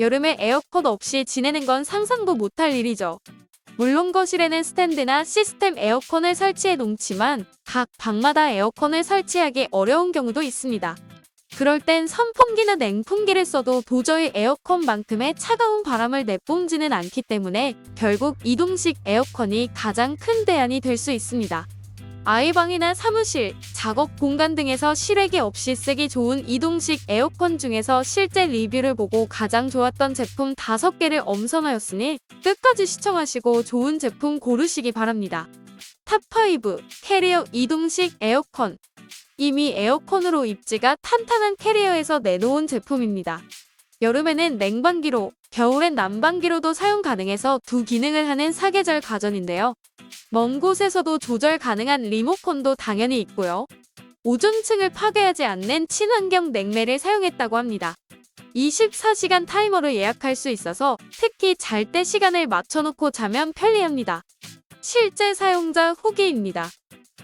여름에 에어컨 없이 지내는 건 상상도 못할 일이죠. 물론 거실에는 스탠드나 시스템 에어컨을 설치해 놓지만 각 방마다 에어컨을 설치하기 어려운 경우도 있습니다. 그럴 땐 선풍기나 냉풍기를 써도 도저히 에어컨만큼의 차가운 바람을 내뿜지는 않기 때문에 결국 이동식 에어컨이 가장 큰 대안이 될 수 있습니다. 아이방이나 사무실, 작업 공간 등에서 실외기 없이 쓰기 좋은 이동식 에어컨 중에서 실제 리뷰를 보고 가장 좋았던 제품 5개를 엄선하였으니 끝까지 시청하시고 좋은 제품 고르시기 바랍니다. 탑5 캐리어 이동식 에어컨 이미 에어컨으로 입지가 탄탄한 캐리어에서 내놓은 제품입니다. 여름에는 냉방기로, 겨울엔 난방기로도 사용 가능해서 두 기능을 하는 사계절 가전인데요. 먼 곳에서도 조절 가능한 리모컨도 당연히 있고요. 오존층을 파괴하지 않는 친환경 냉매를 사용했다고 합니다. 24시간 타이머로 예약할 수 있어서 특히 잘 때 시간을 맞춰놓고 자면 편리합니다. 실제 사용자 후기입니다.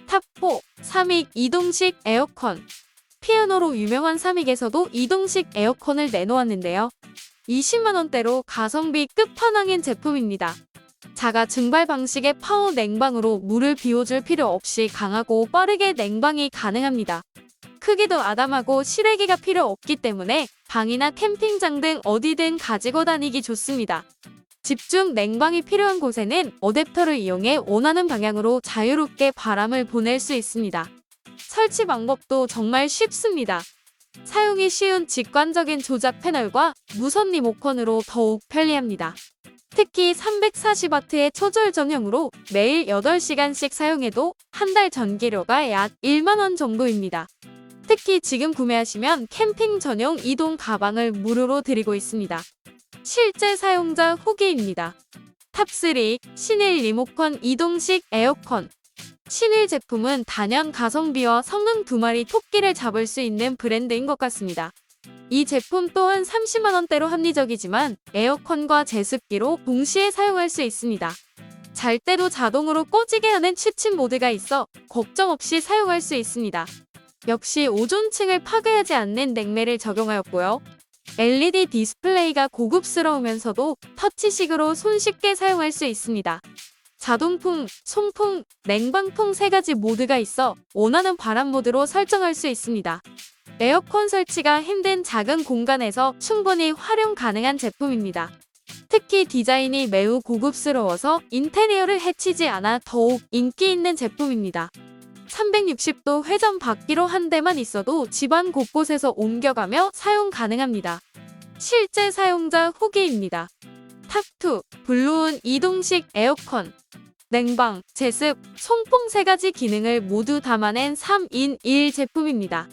탑4 삼익 이동식 에어컨 피아노로 유명한 삼익에서도 이동식 에어컨을 내놓았는데요. 20만원대로 가성비 끝판왕인 제품입니다. 자가 증발 방식의 파워 냉방으로 물을 비워줄 필요 없이 강하고 빠르게 냉방이 가능합니다. 크기도 아담하고 실외기가 필요 없기 때문에 방이나 캠핑장 등 어디든 가지고 다니기 좋습니다. 집중 냉방이 필요한 곳에는 어댑터를 이용해 원하는 방향으로 자유롭게 바람을 보낼 수 있습니다. 설치 방법도 정말 쉽습니다. 사용이 쉬운 직관적인 조작 패널과 무선 리모컨으로 더욱 편리합니다. 특히 340W의 초절 전용으로 매일 8시간씩 사용해도 한 달 전기료가 약 1만원 정도입니다. 특히 지금 구매하시면 캠핑 전용 이동 가방을 무료로 드리고 있습니다. 실제 사용자 후기입니다. 탑3 신일 리모컨 이동식 에어컨 신일 제품은 단연 가성비와 성능 두 마리 토끼를 잡을 수 있는 브랜드인 것 같습니다. 이 제품 또한 30만원대로 합리적이지만 에어컨과 제습기로 동시에 사용할 수 있습니다. 잘 때도 자동으로 꺼지게 하는 취침 모드가 있어 걱정 없이 사용할 수 있습니다. 역시 오존층을 파괴하지 않는 냉매를 적용하였고요. LED 디스플레이가 고급스러우면서도 터치식으로 손쉽게 사용할 수 있습니다. 자동풍, 송풍, 냉방풍 세 가지 모드가 있어 원하는 바람 모드로 설정할 수 있습니다. 에어컨 설치가 힘든 작은 공간에서 충분히 활용 가능한 제품입니다. 특히 디자인이 매우 고급스러워서 인테리어를 해치지 않아 더욱 인기 있는 제품입니다. 360도 회전 바퀴로 한 대만 있어도 집안 곳곳에서 옮겨가며 사용 가능합니다. 실제 사용자 후기입니다. 탑2 블루온 이동식 에어컨 냉방, 제습, 송풍 세 가지 기능을 모두 담아낸 3인 1 제품입니다.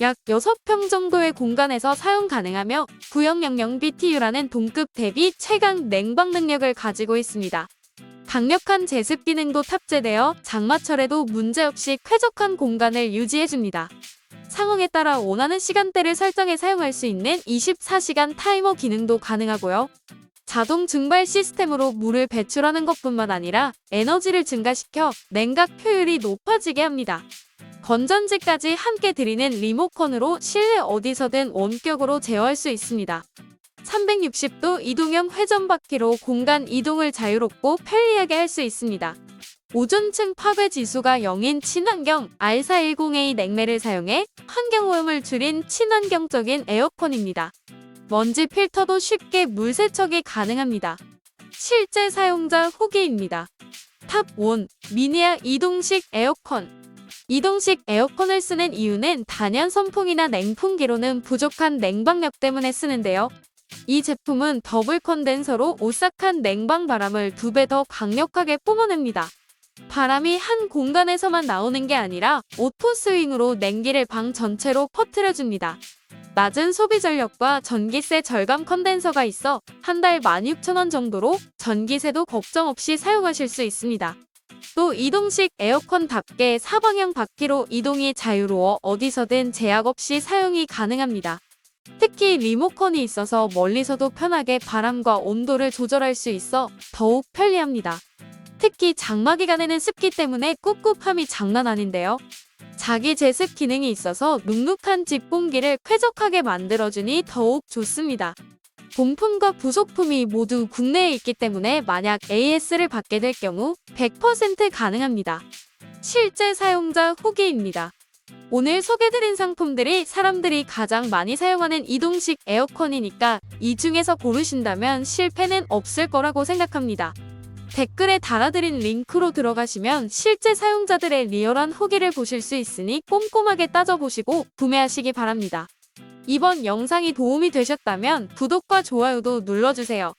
약 6평 정도의 공간에서 사용 가능하며 90000 BTU라는 동급 대비 최강 냉방 능력을 가지고 있습니다. 강력한 제습 기능도 탑재되어 장마철에도 문제없이 쾌적한 공간을 유지해줍니다. 상황에 따라 원하는 시간대를 설정해 사용할 수 있는 24시간 타이머 기능도 가능하고요. 자동 증발 시스템으로 물을 배출하는 것뿐만 아니라 에너지를 증가시켜 냉각 효율이 높아지게 합니다. 건전지까지 함께 드리는 리모컨으로 실내 어디서든 원격으로 제어할 수 있습니다. 360도 이동형 회전 바퀴로 공간 이동을 자유롭고 편리하게 할 수 있습니다. 오존층 파괴 지수가 0인 친환경 R410A 냉매를 사용해 환경오염을 줄인 친환경적인 에어컨입니다. 먼지 필터도 쉽게 물 세척이 가능합니다. 실제 사용자 후기입니다. 탑1 미니아 이동식 에어컨 이동식 에어컨을 쓰는 이유는 단연 선풍이나 냉풍기로는 부족한 냉방력 때문에 쓰는데요. 이 제품은 더블 컨덴서로 오싹한 냉방 바람을 두 배 더 강력하게 뿜어냅니다. 바람이 한 공간에서만 나오는 게 아니라 오토 스윙으로 냉기를 방 전체로 퍼뜨려줍니다. 낮은 소비 전력과 전기세 절감 컨덴서가 있어 한 달 16,000원 정도로 전기세도 걱정 없이 사용하실 수 있습니다. 또 이동식 에어컨답게 사방향 바퀴로 이동이 자유로워 어디서든 제약 없이 사용이 가능합니다. 특히 리모컨이 있어서 멀리서도 편하게 바람과 온도를 조절할 수 있어 더욱 편리합니다. 특히 장마 기간에는 습기 때문에 꿉꿉함이 장난 아닌데요. 자기 제습 기능이 있어서 눅눅한 집 공기를 쾌적하게 만들어주니 더욱 좋습니다. 본품과 부속품이 모두 국내에 있기 때문에 만약 AS를 받게 될 경우 100% 가능합니다. 실제 사용자 후기입니다. 오늘 소개드린 상품들이 사람들이 가장 많이 사용하는 이동식 에어컨이니까 이 중에서 고르신다면 실패는 없을 거라고 생각합니다. 댓글에 달아드린 링크로 들어가시면 실제 사용자들의 리얼한 후기를 보실 수 있으니 꼼꼼하게 따져보시고 구매하시기 바랍니다. 이번 영상이 도움이 되셨다면 구독과 좋아요도 눌러주세요.